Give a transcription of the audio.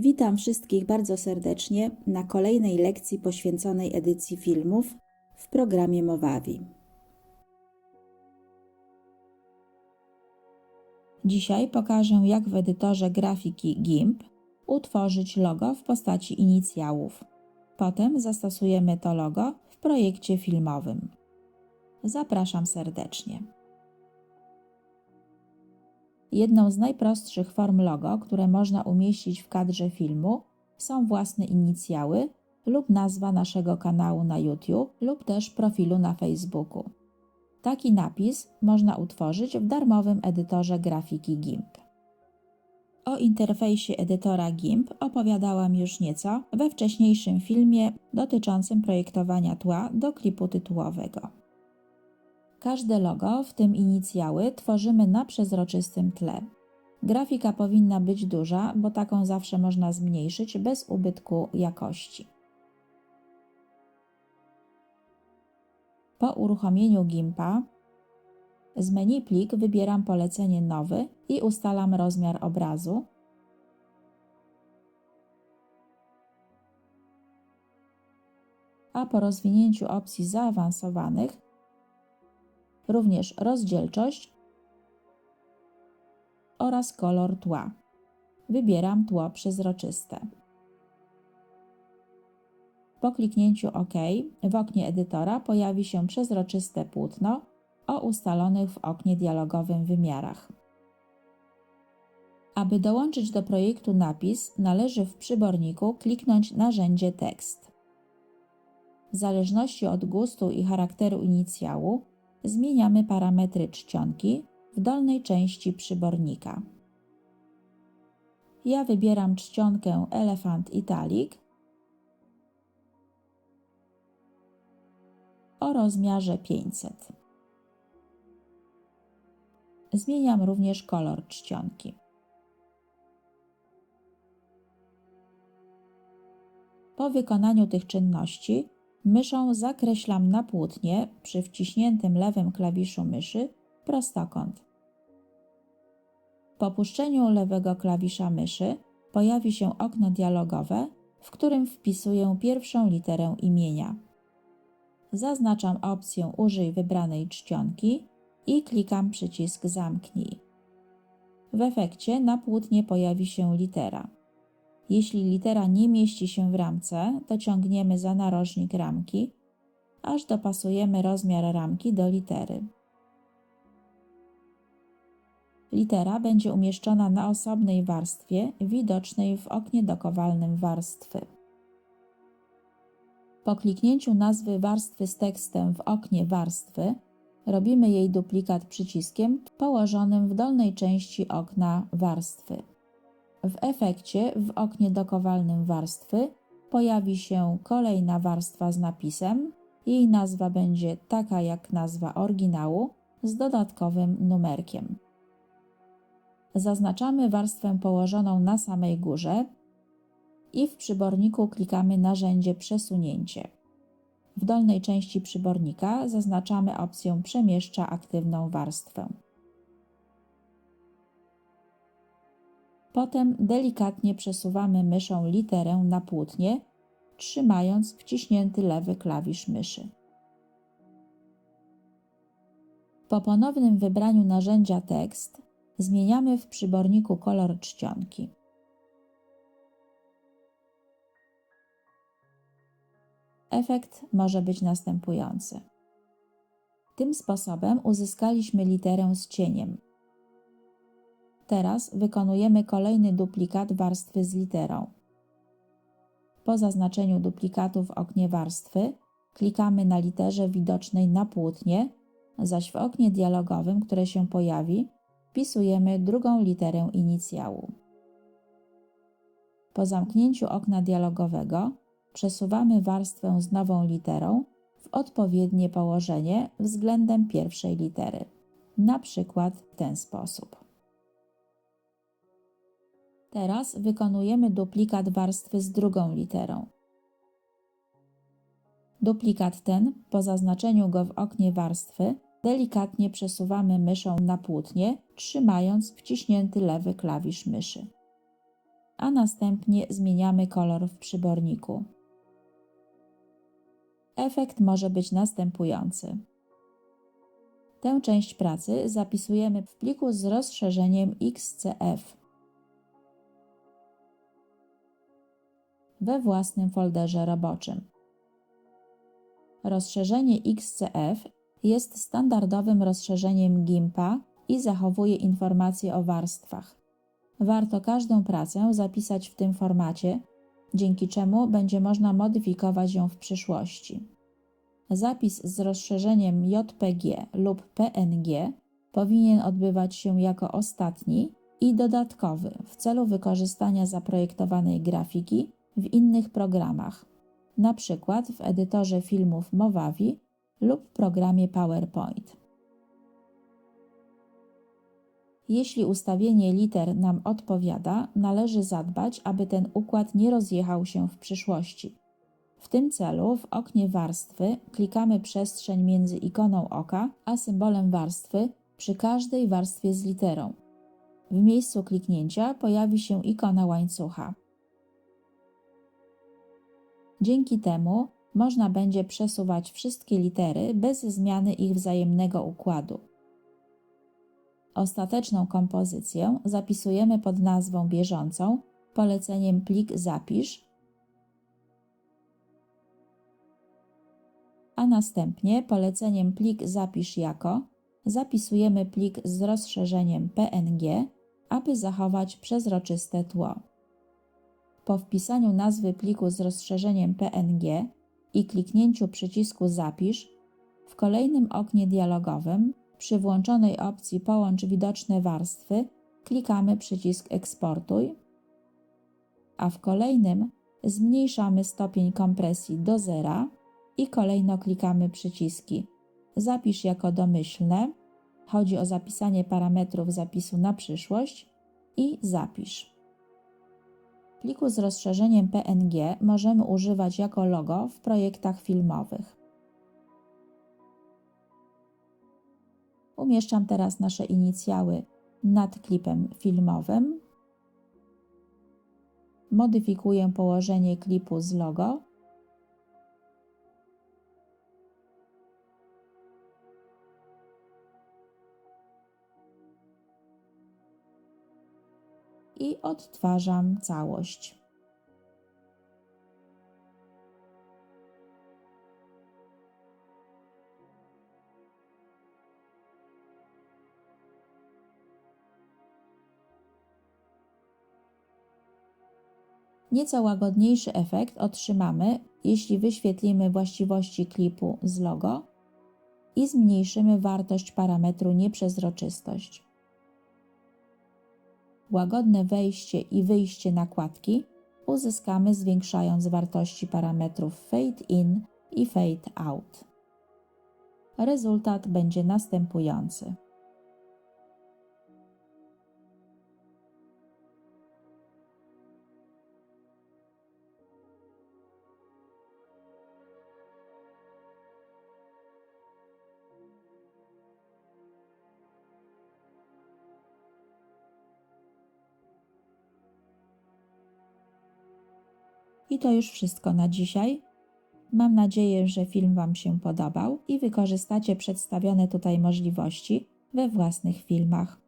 Witam wszystkich bardzo serdecznie na kolejnej lekcji poświęconej edycji filmów w programie Mowawi. Dzisiaj pokażę, jak w edytorze grafiki GIMP utworzyć logo w postaci inicjałów. Potem zastosujemy to logo w projekcie filmowym. Zapraszam serdecznie. Jedną z najprostszych form logo, które można umieścić w kadrze filmu, są własne inicjały lub nazwa naszego kanału na YouTube lub też profilu na Facebooku. Taki napis można utworzyć w darmowym edytorze grafiki GIMP. O interfejsie edytora GIMP opowiadałam już nieco we wcześniejszym filmie dotyczącym projektowania tła do klipu tytułowego. Każde logo, w tym inicjały, tworzymy na przezroczystym tle. Grafika powinna być duża, bo taką zawsze można zmniejszyć bez ubytku jakości. Po uruchomieniu GIMPa z menu plik wybieram polecenie nowy i ustalam rozmiar obrazu. A po rozwinięciu opcji zaawansowanych również rozdzielczość oraz kolor tła. Wybieram tło przezroczyste. Po kliknięciu OK w oknie edytora pojawi się przezroczyste płótno o ustalonych w oknie dialogowym wymiarach. Aby dołączyć do projektu napis, należy w przyborniku kliknąć narzędzie tekst. W zależności od gustu i charakteru inicjału zmieniamy parametry czcionki w dolnej części przybornika. Ja wybieram czcionkę Elephant Italic o rozmiarze 500. Zmieniam również kolor czcionki. Po wykonaniu tych czynności myszą zakreślam na płótnie przy wciśniętym lewym klawiszu myszy prostokąt. Po opuszczeniu lewego klawisza myszy pojawi się okno dialogowe, w którym wpisuję pierwszą literę imienia. Zaznaczam opcję Użyj wybranej czcionki i klikam przycisk Zamknij. W efekcie na płótnie pojawi się litera. Jeśli litera nie mieści się w ramce, to ciągniemy za narożnik ramki, aż dopasujemy rozmiar ramki do litery. Litera będzie umieszczona na osobnej warstwie widocznej w oknie dokowalnym warstwy. Po kliknięciu nazwy warstwy z tekstem w oknie warstwy robimy jej duplikat przyciskiem położonym w dolnej części okna warstwy. W efekcie w oknie dokowalnym warstwy pojawi się kolejna warstwa z napisem. Jej nazwa będzie taka jak nazwa oryginału z dodatkowym numerkiem. Zaznaczamy warstwę położoną na samej górze i w przyborniku klikamy narzędzie Przesunięcie. W dolnej części przybornika zaznaczamy opcję Przemieszcza aktywną warstwę. Potem delikatnie przesuwamy myszą literę na płótnie, trzymając wciśnięty lewy klawisz myszy. Po ponownym wybraniu narzędzia tekst zmieniamy w przyborniku kolor czcionki. Efekt może być następujący. Tym sposobem uzyskaliśmy literę z cieniem. Teraz wykonujemy kolejny duplikat warstwy z literą. Po zaznaczeniu duplikatu w oknie warstwy klikamy na literze widocznej na płótnie, zaś w oknie dialogowym, które się pojawi, wpisujemy drugą literę inicjału. Po zamknięciu okna dialogowego przesuwamy warstwę z nową literą w odpowiednie położenie względem pierwszej litery, na przykład w ten sposób. Teraz wykonujemy duplikat warstwy z drugą literą. Duplikat ten, po zaznaczeniu go w oknie warstwy, delikatnie przesuwamy myszą na płótnie, trzymając wciśnięty lewy klawisz myszy. a następnie zmieniamy kolor w przyborniku. Efekt może być następujący. Tę część pracy zapisujemy w pliku z rozszerzeniem XCF we własnym folderze roboczym. Rozszerzenie XCF jest standardowym rozszerzeniem GIMPa i zachowuje informacje o warstwach. Warto każdą pracę zapisać w tym formacie, dzięki czemu będzie można modyfikować ją w przyszłości. Zapis z rozszerzeniem JPG lub PNG powinien odbywać się jako ostatni i dodatkowy w celu wykorzystania zaprojektowanej grafiki w innych programach, np. w edytorze filmów Movavi lub programie PowerPoint. Jeśli ustawienie liter nam odpowiada, należy zadbać, aby ten układ nie rozjechał się w przyszłości. W tym celu w oknie warstwy klikamy przestrzeń między ikoną oka a symbolem warstwy przy każdej warstwie z literą. W miejscu kliknięcia pojawi się ikona łańcucha. Dzięki temu można będzie przesuwać wszystkie litery bez zmiany ich wzajemnego układu. Ostateczną kompozycję zapisujemy pod nazwą bieżącą poleceniem plik zapisz, a następnie poleceniem plik zapisz jako zapisujemy plik z rozszerzeniem PNG, aby zachować przezroczyste tło. Po wpisaniu nazwy pliku z rozszerzeniem PNG i kliknięciu przycisku Zapisz, w kolejnym oknie dialogowym przy włączonej opcji Połącz widoczne warstwy klikamy przycisk Eksportuj, a w kolejnym zmniejszamy stopień kompresji do zera i kolejno klikamy przyciski Zapisz jako domyślne, chodzi o zapisanie parametrów zapisu na przyszłość i Zapisz. Pliku z rozszerzeniem PNG możemy używać jako logo w projektach filmowych. Umieszczam teraz nasze inicjały nad klipem filmowym. Modyfikuję położenie klipu z logo. I odtwarzam całość. Nieco łagodniejszy efekt otrzymamy, jeśli wyświetlimy właściwości klipu z logo i zmniejszymy wartość parametru nieprzezroczystość. Łagodne wejście i wyjście nakładki uzyskamy zwiększając wartości parametrów fade in i fade out. Rezultat będzie następujący. I to już wszystko na dzisiaj. Mam nadzieję, że film Wam się podobał i wykorzystacie przedstawione tutaj możliwości we własnych filmach.